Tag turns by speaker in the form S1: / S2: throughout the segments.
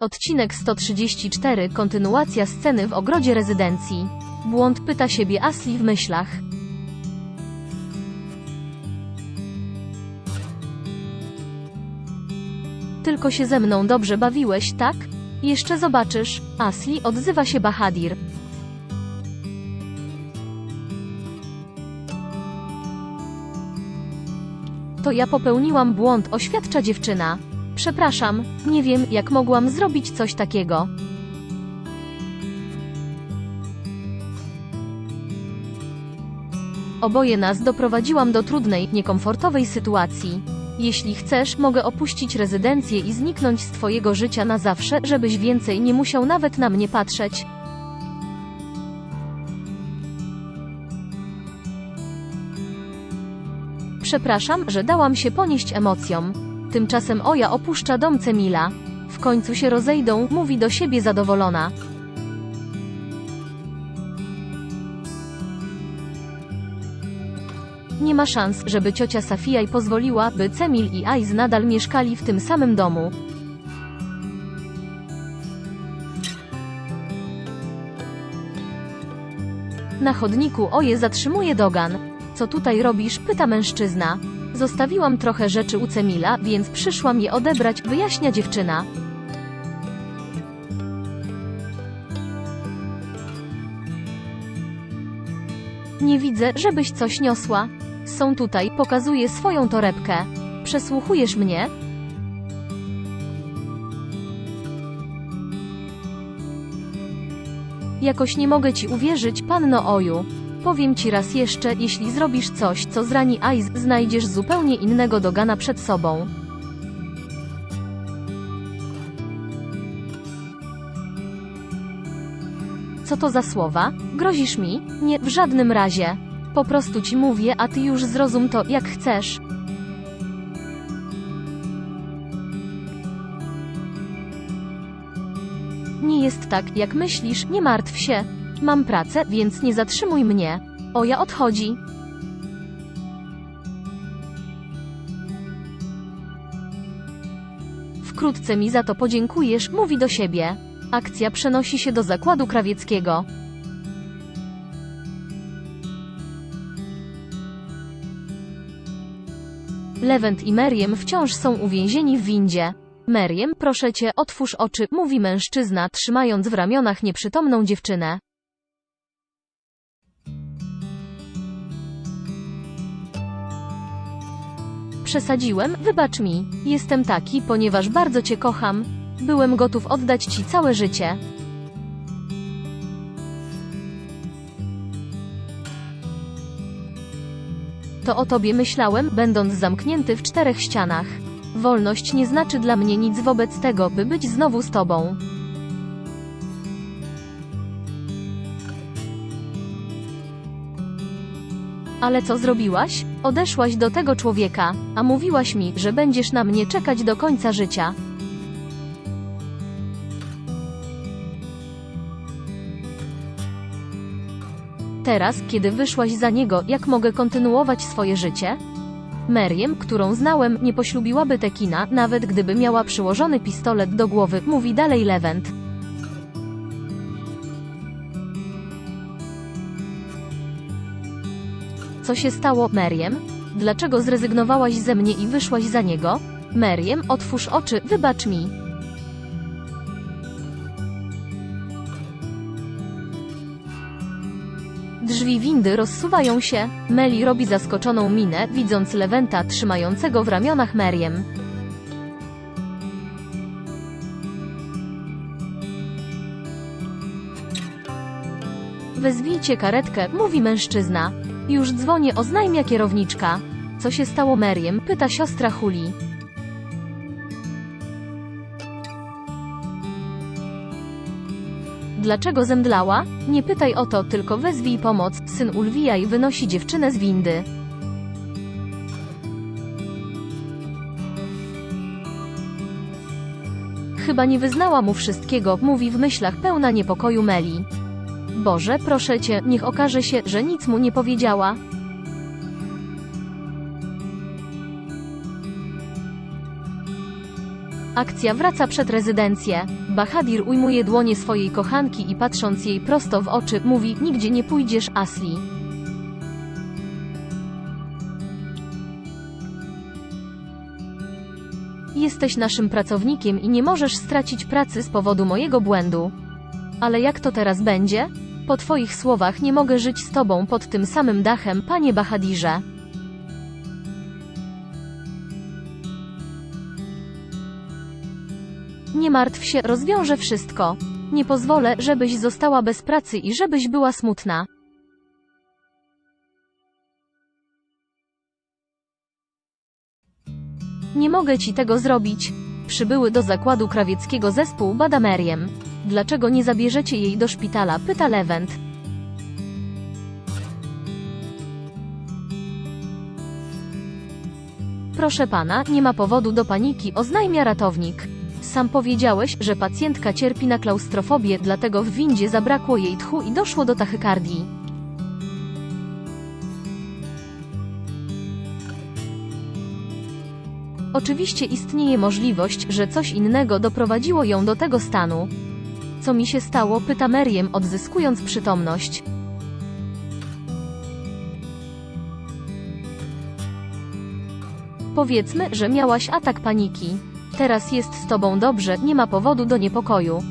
S1: Odcinek 134 Kontynuacja sceny w ogrodzie rezydencji. Błąd pyta siebie Asli w myślach. Tylko się ze mną dobrze bawiłeś, tak? Jeszcze zobaczysz. Asli odzywa się Bahadir. To ja popełniłam błąd, oświadcza dziewczyna. Przepraszam, nie wiem, jak mogłam zrobić coś takiego. Oboje nas doprowadziłam do trudnej, niekomfortowej sytuacji. Jeśli chcesz, mogę opuścić rezydencję i zniknąć z twojego życia na zawsze, żebyś więcej nie musiał nawet na mnie patrzeć. Przepraszam, że dałam się ponieść emocjom. Tymczasem Oja opuszcza dom Cemila. W końcu się rozejdą, mówi do siebie zadowolona. Nie ma szans, żeby ciocia Safijaj pozwoliła, by Cemil i Aiz nadal mieszkali w tym samym domu. Na chodniku Oje zatrzymuje Dogan. Co tutaj robisz? pyta mężczyzna. Zostawiłam trochę rzeczy u Cemila, więc przyszłam je odebrać, wyjaśnia dziewczyna. Nie widzę, żebyś coś niosła. Są tutaj, pokazuje swoją torebkę. Przesłuchujesz mnie? Jakoś nie mogę ci uwierzyć, panno Oju. Powiem ci raz jeszcze, jeśli zrobisz coś, co zrani Aiz, znajdziesz zupełnie innego dogana przed sobą. Co to za słowa? Grozisz mi? Nie, w żadnym razie. Po prostu ci mówię, a ty już zrozum to, jak chcesz. Nie jest tak, jak myślisz, nie martw się. Mam pracę, więc nie zatrzymuj mnie. Oja odchodzi. Wkrótce mi za to podziękujesz, mówi do siebie. Akcja przenosi się do zakładu krawieckiego. Lewent i Meriem wciąż są uwięzieni w windzie. Meriem, proszę cię, otwórz oczy, mówi mężczyzna, trzymając w ramionach nieprzytomną dziewczynę. Przesadziłem, wybacz mi. Jestem taki, ponieważ bardzo cię kocham. Byłem gotów oddać ci całe życie. To o tobie myślałem, będąc zamknięty w czterech ścianach. Wolność nie znaczy dla mnie nic wobec tego, by być znowu z tobą. Ale co zrobiłaś? Odeszłaś do tego człowieka, a mówiłaś mi, że będziesz na mnie czekać do końca życia. Teraz, kiedy wyszłaś za niego, jak mogę kontynuować swoje życie? Meriem, którą znałem, nie poślubiłaby Tekina, nawet gdyby miała przyłożony pistolet do głowy, mówi dalej Lewent. Co się stało, Meriem? Dlaczego zrezygnowałaś ze mnie i wyszłaś za niego? Meriem, otwórz oczy, wybacz mi. Drzwi windy rozsuwają się. Meli robi zaskoczoną minę, widząc Lewenta trzymającego w ramionach Meriem. Wezwijcie karetkę, mówi mężczyzna. Już dzwonię, oznajmia kierowniczka. Co się stało Meriem? pyta siostra Huli. Dlaczego zemdlała? Nie pytaj o to, tylko wezwij pomoc. Syn Ulwijaj wynosi dziewczynę z windy. Chyba nie wyznała mu wszystkiego, mówi w myślach pełna niepokoju Meli. Boże, proszę cię, niech okaże się, że nic mu nie powiedziała. Akcja wraca przed rezydencję. Bahadir ujmuje dłonie swojej kochanki i patrząc jej prosto w oczy, mówi: Nigdzie nie pójdziesz, Asli. Jesteś naszym pracownikiem i nie możesz stracić pracy z powodu mojego błędu. Ale jak to teraz będzie? Po twoich słowach nie mogę żyć z tobą pod tym samym dachem, panie Bahadirze. Nie martw się, rozwiążę wszystko. Nie pozwolę, żebyś została bez pracy i żebyś była smutna. Nie mogę ci tego zrobić. Przybyły do zakładu krawieckiego zespół bada Meriem. Dlaczego nie zabierzecie jej do szpitala? pyta Lewent. Proszę pana, nie ma powodu do paniki, oznajmia ratownik. Sam powiedziałeś, że pacjentka cierpi na klaustrofobię, dlatego w windzie zabrakło jej tchu i doszło do tachykardii. Oczywiście istnieje możliwość, że coś innego doprowadziło ją do tego stanu. Co mi się stało? pyta Meriem, odzyskując przytomność. Powiedzmy, że miałaś atak paniki. Teraz jest z tobą dobrze, nie ma powodu do niepokoju.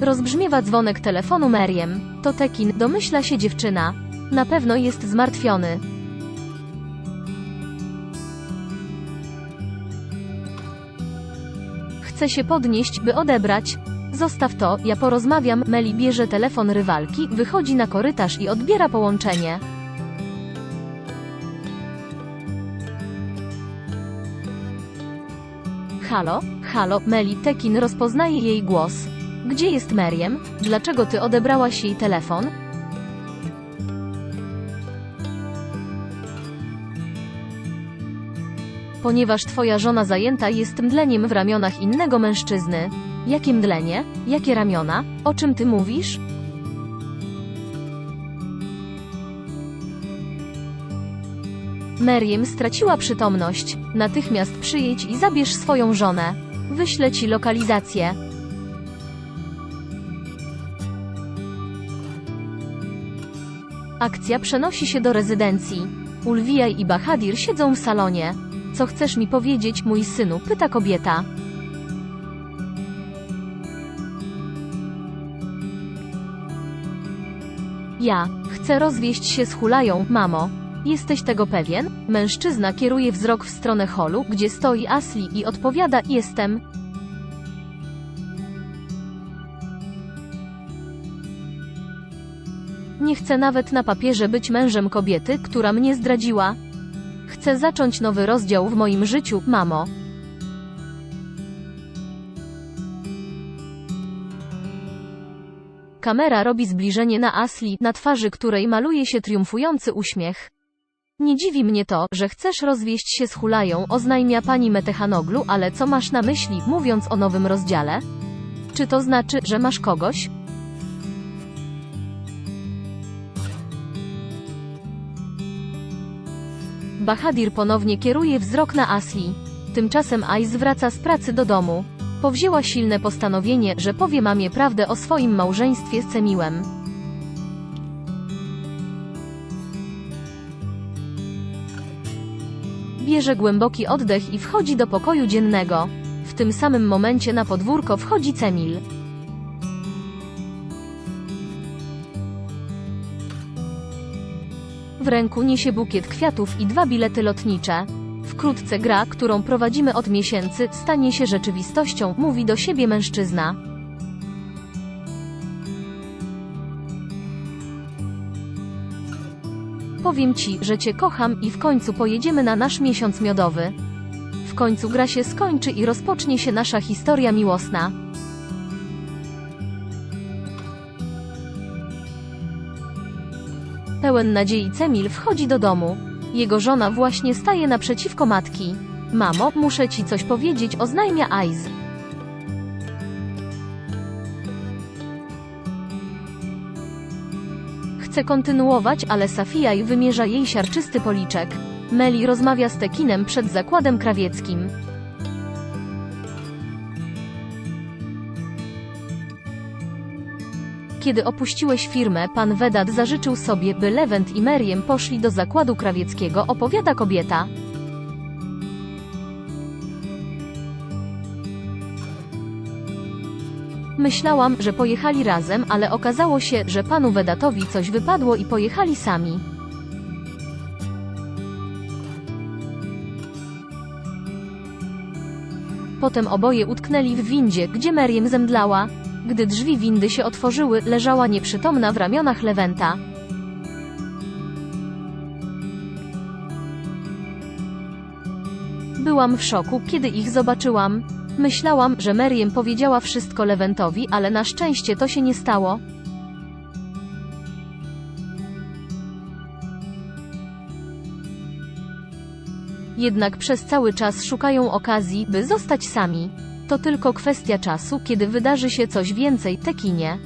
S1: Rozbrzmiewa dzwonek telefonu Meriem. To Tekin, domyśla się dziewczyna. Na pewno jest zmartwiony. Chce się podnieść, by odebrać. Zostaw to, ja porozmawiam. Meli bierze telefon rywalki, wychodzi na korytarz i odbiera połączenie. Halo, halo, Meli, Tekin rozpoznaje jej głos. Gdzie jest Meriem? Dlaczego ty odebrałaś jej telefon? Ponieważ twoja żona zajęta jest mdleniem w ramionach innego mężczyzny. Jakie mdlenie? Jakie ramiona? O czym ty mówisz? Meriem straciła przytomność. Natychmiast przyjedź i zabierz swoją żonę. Wyślę ci lokalizację. Akcja przenosi się do rezydencji. Ulwijaj i Bahadir siedzą w salonie. Co chcesz mi powiedzieć, mój synu? pyta kobieta. Ja chcę rozwieść się z Hulają, mamo. Jesteś tego pewien? Mężczyzna kieruje wzrok w stronę holu, gdzie stoi Asli i odpowiada: Jestem. Nie chcę nawet na papierze być mężem kobiety, która mnie zdradziła. Chcę zacząć nowy rozdział w moim życiu, mamo. Kamera robi zbliżenie na Asli, na twarzy której maluje się triumfujący uśmiech. Nie dziwi mnie to, że chcesz rozwieść się z Hulają, oznajmia pani Metechanoglu, ale co masz na myśli, mówiąc o nowym rozdziale? Czy to znaczy, że masz kogoś? Bahadir ponownie kieruje wzrok na Asli. Tymczasem Ais wraca z pracy do domu. Powzięła silne postanowienie, że powie mamie prawdę o swoim małżeństwie z Cemiłem. Bierze głęboki oddech i wchodzi do pokoju dziennego. W tym samym momencie na podwórko wchodzi Cemil. W ręku niesie bukiet kwiatów i dwa bilety lotnicze. Wkrótce gra, którą prowadzimy od miesięcy, stanie się rzeczywistością, mówi do siebie mężczyzna. Powiem ci, że cię kocham i w końcu pojedziemy na nasz miesiąc miodowy. W końcu gra się skończy i rozpocznie się nasza historia miłosna. Pełen nadziei Cemil wchodzi do domu. Jego żona właśnie staje naprzeciwko matki. Mamo, muszę ci coś powiedzieć, oznajmia Aiz. Chce kontynuować, ale Safijaj wymierza jej siarczysty policzek. Meli rozmawia z Tekinem przed zakładem krawieckim. Kiedy opuściłeś firmę, pan Vedat zażyczył sobie, by Lewent i Meriem poszli do zakładu krawieckiego, opowiada kobieta. Myślałam, że pojechali razem, ale okazało się, że panu Vedatowi coś wypadło i pojechali sami. Potem oboje utknęli w windzie, gdzie Meriem zemdlała. Gdy drzwi windy się otworzyły, leżała nieprzytomna w ramionach Lewenta. Byłam w szoku, kiedy ich zobaczyłam. Myślałam, że Meriem powiedziała wszystko Lewentowi, ale na szczęście to się nie stało. Jednak przez cały czas szukają okazji, by zostać sami. To tylko kwestia czasu, kiedy wydarzy się coś więcej Tekinie.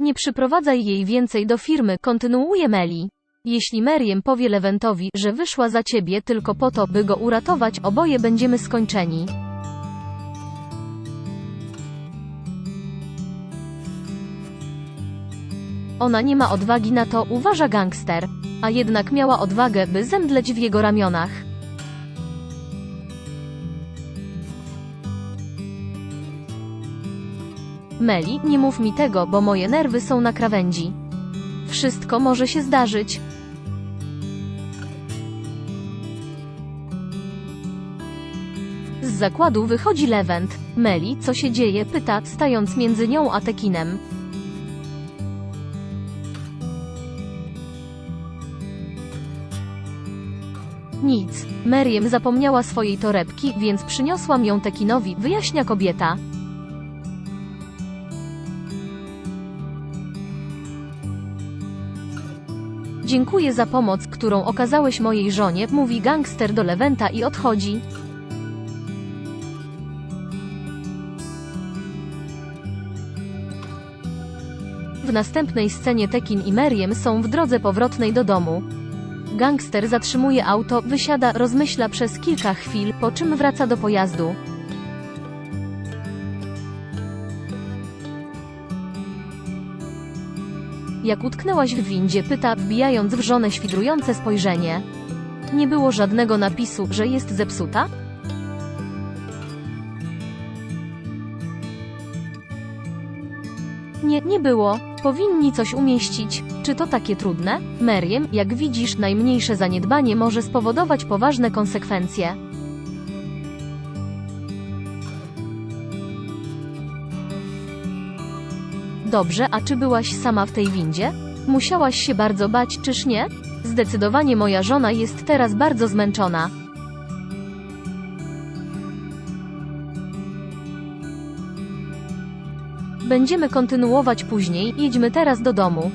S1: Nie przyprowadzaj jej więcej do firmy, kontynuuje Meli. Jeśli Meriem powie Lewentowi, że wyszła za ciebie tylko po to, by go uratować, oboje będziemy skończeni. Ona nie ma odwagi na to, uważa gangster. A jednak miała odwagę, by zemdleć w jego ramionach. Meli, nie mów mi tego, bo moje nerwy są na krawędzi. Wszystko może się zdarzyć. Z zakładu wychodzi Lewent. Meli, co się dzieje, pyta, stając między nią a Tekinem. Nic. Meriem zapomniała swojej torebki, więc przyniosłam ją Tekinowi, wyjaśnia kobieta. Dziękuję za pomoc, którą okazałeś mojej żonie, mówi gangster do Lewenta i odchodzi. W następnej scenie Tekin i Meriem są w drodze powrotnej do domu. Gangster zatrzymuje auto, wysiada, rozmyśla przez kilka chwil, po czym wraca do pojazdu. Jak utknęłaś w windzie, pyta, wbijając w żonę świdrujące spojrzenie. Nie było żadnego napisu, że jest zepsuta? Nie, nie było. Powinni coś umieścić. Czy to takie trudne? Meriem, jak widzisz, najmniejsze zaniedbanie może spowodować poważne konsekwencje. Dobrze, a czy byłaś sama w tej windzie? Musiałaś się bardzo bać, czyż nie? Zdecydowanie moja żona jest teraz bardzo zmęczona. Będziemy kontynuować później, jedźmy teraz do domu.